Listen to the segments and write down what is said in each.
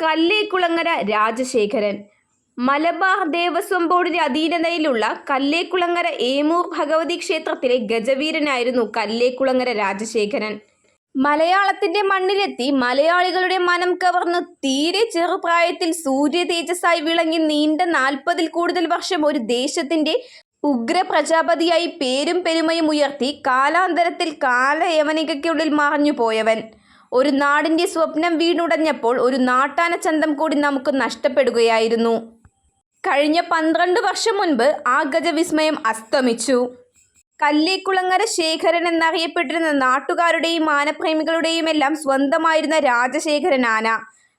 കല്ലേക്കുളങ്ങര രാജശേഖരൻ. മലബാർ ദേവസ്വം ബോർഡിന്റെ അധീനതയിലുള്ള കല്ലേക്കുളങ്ങര ഏമൂർ ഭഗവതി ക്ഷേത്രത്തിലെ ഗജവീരനായിരുന്നു കല്ലേക്കുളങ്ങര രാജശേഖരൻ. മലയാളത്തിന്റെ മണ്ണിലെത്തി മലയാളികളുടെ മനം കവർന്ന് തീരെ ചെറുപ്രായത്തിൽ സൂര്യ തേജസ്സായി വിളങ്ങി നീണ്ട നാൽപ്പതിൽ കൂടുതൽ വർഷം ഒരു ദേശത്തിന്റെ ഉഗ്ര പ്രജാപതിയായി പേരും പെരുമയും ഉയർത്തി കാലാന്തരത്തിൽ കാലയവനികയ്ക്കുള്ളിൽ മറഞ്ഞു പോയവൻ ഒരു നാടിന്റെ സ്വപ്നം വീണുടഞ്ഞപ്പോൾ ഒരു നാട്ടാന ചന്തം കൂടി നമുക്ക് നഷ്ടപ്പെടുകയായിരുന്നു. കഴിഞ്ഞ പന്ത്രണ്ട് വർഷം മുൻപ് ആ ഗജവിസ്മയം അസ്തമിച്ചു. കല്ലേക്കുളങ്ങര ശേഖരൻ എന്നറിയപ്പെട്ടിരുന്ന നാട്ടുകാരുടെയും ആനപ്രേമികളുടെയും എല്ലാം സ്വന്തമായിരുന്ന രാജശേഖരൻ ആന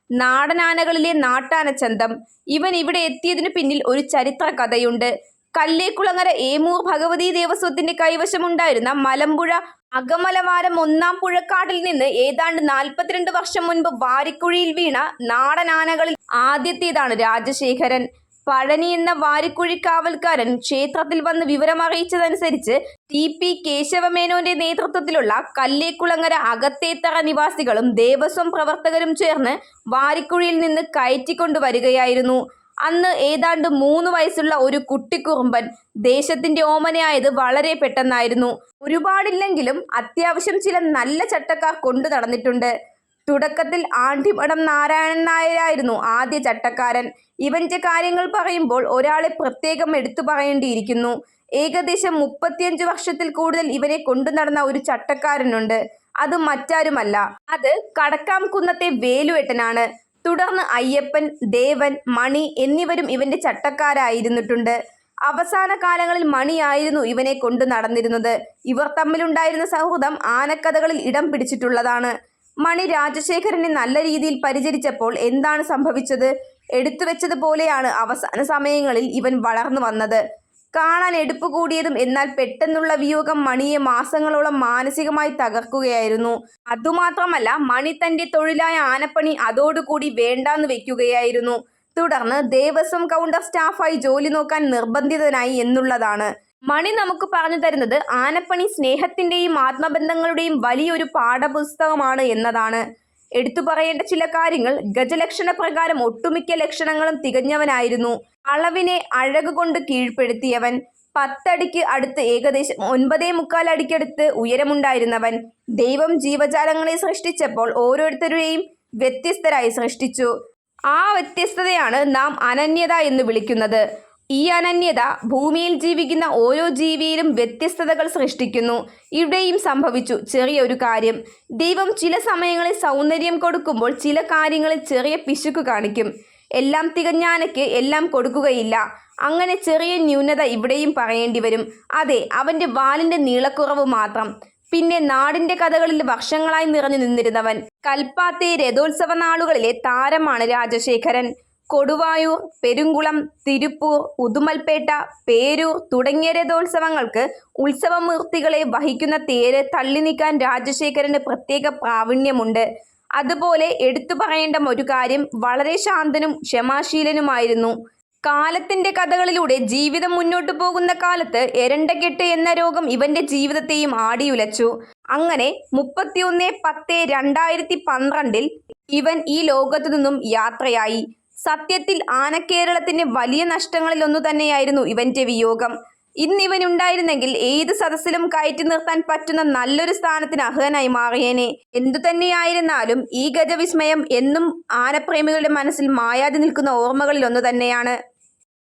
നാടനാനകളിലെ നാട്ടാനച്ചന്തം ഇവൻ ഇവിടെ എത്തിയതിനു പിന്നിൽ ഒരു ചരിത്ര കഥയുണ്ട് കല്ലേക്കുളങ്ങര ഏമൂർ ഭഗവതി ദേവസ്വത്തിന്റെ കൈവശമുണ്ടായിരുന്ന മലമ്പുഴ അകമലവാരം ഒന്നാം പുഴക്കാടിൽ നിന്ന് ഏതാണ്ട് നാൽപ്പത്തിരണ്ട് വർഷം മുൻപ് വാരിക്കുഴിയിൽ വീണ നാടനാനകളിൽ ആദ്യത്തേതാണ് രാജശേഖരൻ. പഴനി എന്ന വാരിക്കുഴി കാവൽക്കാരൻ ക്ഷേത്രത്തിൽ വന്ന് വിവരമറിയിച്ചതനുസരിച്ച് ടി പി കേശവമേനോന്റെ നേതൃത്വത്തിലുള്ള കല്ലേക്കുളങ്ങര അകത്തേത്തറ നിവാസികളും ദേവസ്വം പ്രവർത്തകരും ചേർന്ന് വാരിക്കുഴിയിൽ നിന്ന് കയറ്റിക്കൊണ്ടുവരികയായിരുന്നു. അന്ന് ഏതാണ്ട് മൂന്ന് വയസ്സുള്ള ഒരു കുട്ടിക്കുറുമ്പൻ ദേശത്തിന്റെ ഓമനയായത് വളരെ പെട്ടെന്നായിരുന്നു. ഒരുപാടില്ലെങ്കിലും അത്യാവശ്യം ചില നല്ല ചട്ടക്കാർ കൊണ്ടു നടന്നിട്ടുണ്ട്. തുടക്കത്തിൽ ആണ്ടിമഠം നാരായണൻ നായരായിരുന്നു ആദ്യ ചട്ടക്കാരൻ. ഇവന്റെ കാര്യങ്ങൾ പറയുമ്പോൾ ഒരാളെ പ്രത്യേകം എടുത്തു പറയേണ്ടിയിരിക്കുന്നു. ഏകദേശം മുപ്പത്തിയഞ്ച് വർഷത്തിൽ കൂടുതൽ ഇവനെ കൊണ്ടു നടന്ന ഒരു ചട്ടക്കാരനുണ്ട്. അത് മറ്റാരുമല്ല. അത് കടക്കാംകുന്നത്തെ വേലുവേട്ടനാണ്. തുടർന്ന് അയ്യപ്പൻ ദേവൻ മണി എന്നിവരും ഇവന്റെ ചട്ടക്കാരായിരുന്നിട്ടുണ്ട്. അവസാന കാലങ്ങളിൽ മണിയായിരുന്നു ഇവനെ കൊണ്ടു നടന്നിരുന്നത്. ഇവർ തമ്മിലുണ്ടായിരുന്ന സൗഹൃദം ആനക്കഥകളിൽ ഇടം പിടിച്ചിട്ടുള്ളതാണ്. മണി രാജശേഖരനെ നല്ല രീതിയിൽ പരിചരിച്ചപ്പോൾ എന്താണ് സംഭവിച്ചത്? എടുത്തു വെച്ചതുപോലെയാണ് അവസാന സമയങ്ങളിൽ ഇവൻ വളർന്നു വന്നത്. കാണാൻ എടുപ്പ് കൂടിയതും എന്നാൽ പെട്ടെന്നുള്ള വിയോഗം മണിയെ മാസങ്ങളോളം മാനസികമായി തകർക്കുകയായിരുന്നു. അതുമാത്രമല്ല മണി തന്റെ തൊഴിലായ ആനപ്പണി അതോടുകൂടി വേണ്ടാന്ന് വെക്കുകയായിരുന്നു. തുടർന്ന് ദേവസ്വം കൗണ്ടർ സ്റ്റാഫായി ജോലി നോക്കാൻ നിർബന്ധിതനായി എന്നുള്ളതാണ്. മണി നമുക്ക് പറഞ്ഞു തരുന്നത് ആനപ്പണി സ്നേഹത്തിന്റെയും ആത്മബന്ധങ്ങളുടെയും വലിയൊരു പാഠപുസ്തകമാണ് എന്നതാണ്. എടുത്തു പറയേണ്ട ചില കാര്യങ്ങൾ ഗജലക്ഷണ പ്രകാരം ഒട്ടുമിക്ക ലക്ഷണങ്ങളും തികഞ്ഞവനായിരുന്നു. അളവിനെ അഴകുകൊണ്ട് കീഴ്പ്പെടുത്തിയവൻ. പത്തടിക്ക് അടുത്ത് ഏകദേശം ഒൻപതേ മുക്കാൽ അടിക്കടുത്ത് ഉയരമുണ്ടായിരുന്നവൻ. ദൈവം ജീവജാലങ്ങളെ സൃഷ്ടിച്ചപ്പോൾ ഓരോരുത്തരെയും വ്യത്യസ്തരായി സൃഷ്ടിച്ചു. ആ വ്യത്യസ്തതയാണ് നാം അനന്യത എന്ന് വിളിക്കുന്നത്. ഈ അനന്യത ഭൂമിയിൽ ജീവിക്കുന്ന ഓരോ ജീവിയിലും വ്യത്യസ്തതകൾ സൃഷ്ടിക്കുന്നു. ഇവിടെയും സംഭവിച്ചു ചെറിയൊരു കാര്യം. ദൈവം ചില സമയങ്ങളിൽ സൗന്ദര്യം കൊടുക്കുമ്പോൾ ചില കാര്യങ്ങളിൽ ചെറിയ പിശുക്ക് കാണിക്കും. എല്ലാം തികഞ്ഞാനയ്ക്ക് എല്ലാം കൊടുക്കുകയില്ല. അങ്ങനെ ചെറിയ ന്യൂനത ഇവിടെയും പറയേണ്ടി വരും. അതെ അവന്റെ വാലിന്റെ നീളക്കുറവ് മാത്രം. പിന്നെ നാടിന്റെ കഥകളിൽ വർഷങ്ങളായി നിറഞ്ഞു നിന്നിരുന്നവൻ. കൽപ്പാത്തി രഥോത്സവ നാളുകളിലെ താരമാണ് രാജശേഖരൻ. കൊടുവായൂർ പെരുങ്കുളം തിരുപ്പൂർ ഉദുമൽപേട്ട പേരൂർ തുടങ്ങിയ രഥോത്സവങ്ങൾക്ക് ഉത്സവമൂർത്തികളെ വഹിക്കുന്ന തേര് തള്ളി നീക്കാൻ രാജശേഖരന് പ്രത്യേക പ്രാവീണ്യമുണ്ട്. അതുപോലെ എടുത്തു പറയേണ്ട ഒരു കാര്യം വളരെ ശാന്തനും ക്ഷമാശീലനുമായിരുന്നു. കാലത്തിന്റെ കഥകളിലൂടെ ജീവിതം മുന്നോട്ടു പോകുന്ന കാലത്ത് എരണ്ടകെട്ട് എന്ന രോഗം ഇവന്റെ ജീവിതത്തെയും ആടിയുലച്ചു. അങ്ങനെ മുപ്പത്തിയൊന്ന് പത്ത് രണ്ടായിരത്തി പന്ത്രണ്ടിൽ ഇവൻ ഈ ലോകത്തു നിന്നും യാത്രയായി. സത്യത്തിൽ ആനക്കേരളത്തിന് വലിയ നഷ്ടങ്ങളിലൊന്നു തന്നെയായിരുന്നു ഇവന്റെ വിയോഗം. ഇന്നിവൻ ഉണ്ടായിരുന്നെങ്കിൽ ഏത് സദസ്സിലും കയറ്റി നിർത്താൻ പറ്റുന്ന നല്ലൊരു സ്ഥാനത്തിന് അർഹനായി മാറിയേനെ. എന്തു തന്നെയായിരുന്നാലും ഈ ഗജവിസ്മയം എന്നും ആനപ്രേമികളുടെ മനസ്സിൽ മായാതെ നിൽക്കുന്ന ഓർമ്മകളിൽ ഒന്ന് തന്നെയാണ്.